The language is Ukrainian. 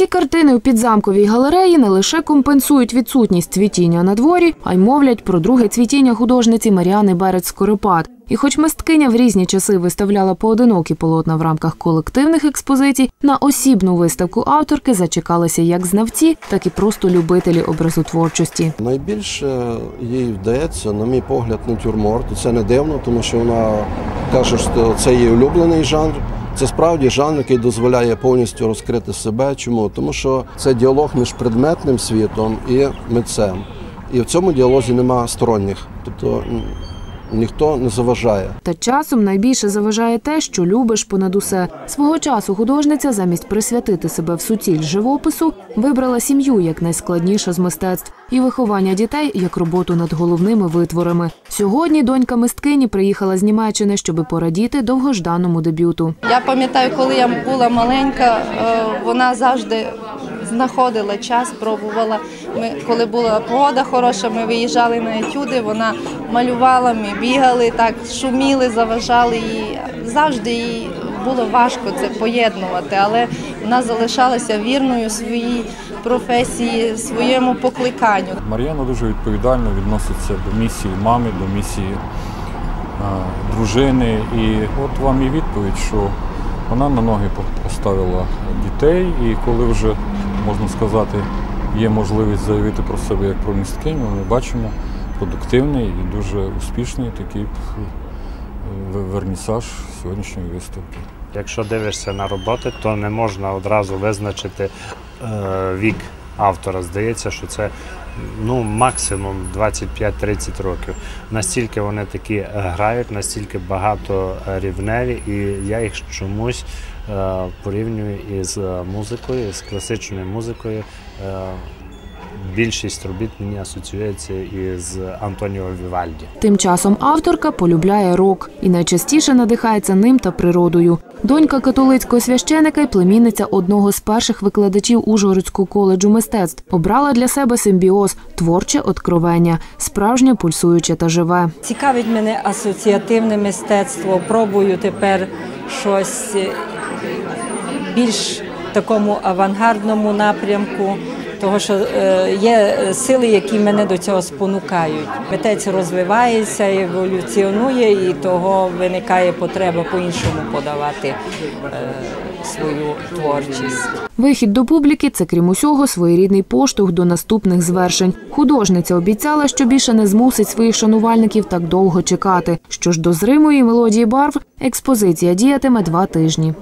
Ці картини у підзамковій галереї не лише компенсують відсутність цвітіння на дворі, а й мовлять про друге цвітіння художниці Маріани Берець Скоропад. І хоч мисткиня в різні часи виставляла поодинокі полотна в рамках колективних експозицій, на осібну виставку авторки зачекалися як знавці, так і просто любителі образотворчості. Найбільше їй вдається, на мій погляд, натюрморт. Це не дивно, тому що вона каже, що це її улюблений жанр. Це справді жанр, який дозволяє повністю розкрити себе. Чому? Тому що це діалог між предметним світом і митцем. І в цьому діалозі нема сторонніх. Тобто ніхто не заважає. Та часом найбільше заважає те, що любиш понад усе. Свого часу художниця замість присвятити себе в суціль живопису вибрала сім'ю як найскладніше з мистецтв і виховання дітей як роботу над головними витворами. Сьогодні донька мисткині приїхала з Німеччини, щоби порадіти довгожданому дебюту. Я пам'ятаю, коли я була маленька, е, вона завжди знаходила час, пробувала. Ми, коли була погода хороша, ми виїжджали на етюди, вона малювала, ми бігали, так шуміли, заважали їй. Завжди їй було важко це поєднувати, але вона залишалася вірною своїй професії, своєму покликанню. Мар'яна дуже відповідально відноситься до місії мами, до місії дружини. І от вам і відповідь, що вона на ноги по- поставила дітей, і коли вже, можна сказати, є можливість заявити про себе як про місткиню, ми бачимо продуктивний і дуже успішний такий е, вернісаж сьогоднішньої виставки. Якщо дивишся на роботи, то не можна одразу визначити е, вік автора. Здається, що це ну, максимум 25-30 років. Настільки вони такі е, грають, настільки багато е, рівневі, і я їх чомусь е, порівнюю із музикою, з класичною музикою. Більшість робіт мені асоціюється із Антоніо Вівальді. Тим часом авторка полюбляє рок і найчастіше надихається ним та природою. Донька католицького священика й племінниця одного з перших викладачів Ужгородського коледжу мистецтв обрала для себе симбіоз творче откровення, справжнє пульсуюче та живе. Цікавить мене асоціативне мистецтво. Пробую тепер щось більш такому авангардному напрямку, того що е, є сили, які мене до цього спонукають. Митець розвивається, еволюціонує, і того виникає потреба по-іншому подавати е, свою творчість. Вихід до публіки це, крім усього, своєрідний поштовх до наступних звершень. Художниця обіцяла, що більше не змусить своїх шанувальників так довго чекати. Що ж до зримої мелодії барв, експозиція діятиме два тижні.